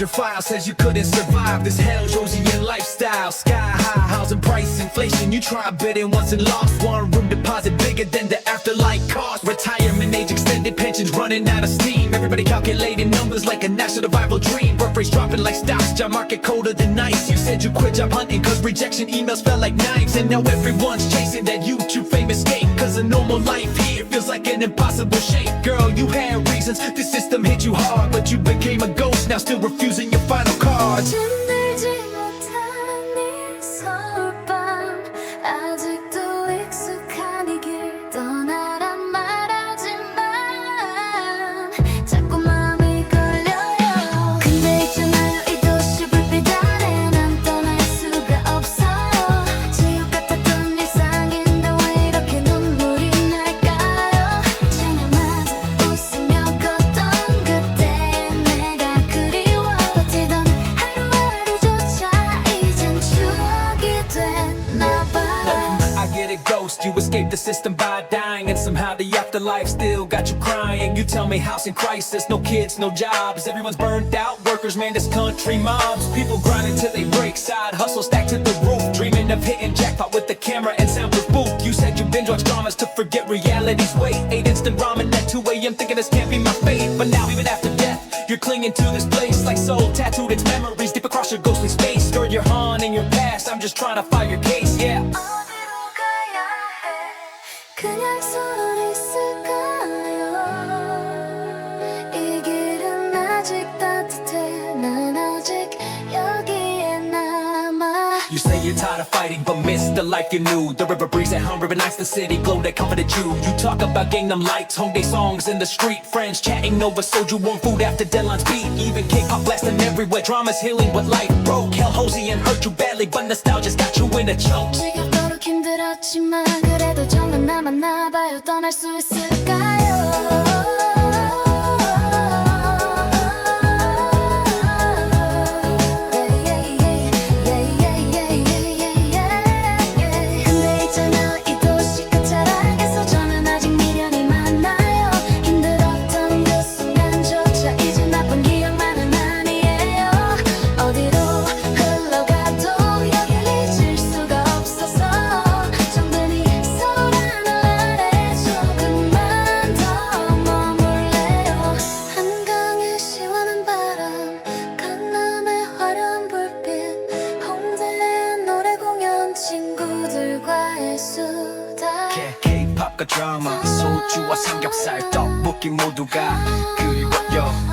your file, says you couldn't survive this hell Josian lifestyle. Sky high housing price inflation. You try bidding once and lost. One room deposit bigger than the afterlife cost. Retirement age extended pensions running out of steam. Everybody calculating numbers like a national survival dream. Birth rates dropping like stocks, job market colder than ice. You said you quit job hunting cause rejection emails felt like knives. And now everyone's chasing that YouTube fame escape. Cause a normal life here feels like an impossible shape. Girl, you had reasons, the system hit you hard. But you became a now still refusing your final cards. Ghost. You escaped the system by dying, and somehow the afterlife still got you crying. You tell me house in crisis, no kids, no jobs. Everyone's burned out, workers, man, this country mobs. People grinding till they break, side hustle stacked to the roof. Dreaming of hitting jackpot with the camera and soundproof booth. You said you binge watch dramas to forget reality's weight. Ate instant ramen at 2 a.m. thinking this can't be my fate. But now, even after death, you're clinging to this place like soul tattooed. Its memories deep across your ghostly space. Stir your haunt in your past. I'm just trying to file your case, yeah. 어디로 가야 해 그냥 손 있을까요 이 길은 아직 따뜻해 난 아직 여기에 남아 You say you're tired of fighting, but miss the life you knew. The river breeze at home, river nights, the city glow that comforted you. You talk about Gangnam Lights, home day songs in the street, friends chatting over soju, warm food after deadlines beat. Even K-pop blasting everywhere, drama's healing what life broke. Hell, Hosey and hurt you badly, but nostalgia's got you in a choke. 힘들었지만 그래도 정은 남았나봐요. 떠날 수 있을까요 K-pop과 드라마, 소주와 삼겹살, 떡볶이 모두가 그리워요.